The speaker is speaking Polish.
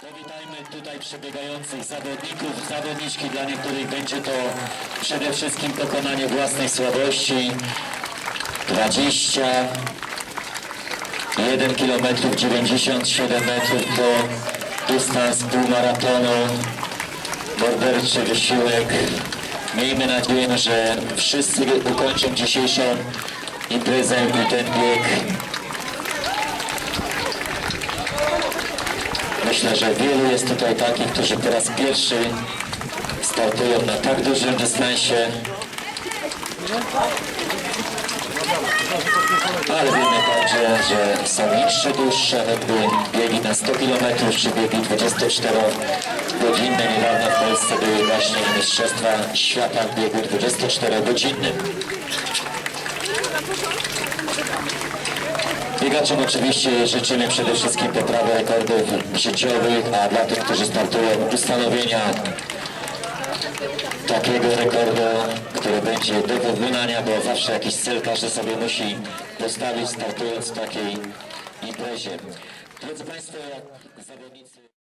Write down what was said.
Powitajmy tutaj przebiegających zawodników, zawodniczki. Dla niektórych będzie to przede wszystkim pokonanie własnej słabości. 20 1 km 97 metrów to dystans półmaratonu, morderczy wysiłek. Miejmy nadzieję, że wszyscy ukończą dzisiejszą imprezę i ten bieg. Myślę, że wielu jest tutaj takich, którzy po raz pierwszy startują na tak dużym dystansie. Ale wiemy także, że są niższe, dłuższe, jakby biegi na 100 km czy biegi 24-godzinne. Niedawno w Polsce były właśnie Mistrzostwa Świata w biegu 24-godzinnym. Biegaczom oczywiście życzymy przede wszystkim poprawy rekordów życiowych, a dla tych, którzy startują ustanowienia takiego rekordu, który będzie do wykonania, bo zawsze jakiś cel każdy sobie musi postawić startując w takiej imprezie. Drodzy Państwo, zawodnicy...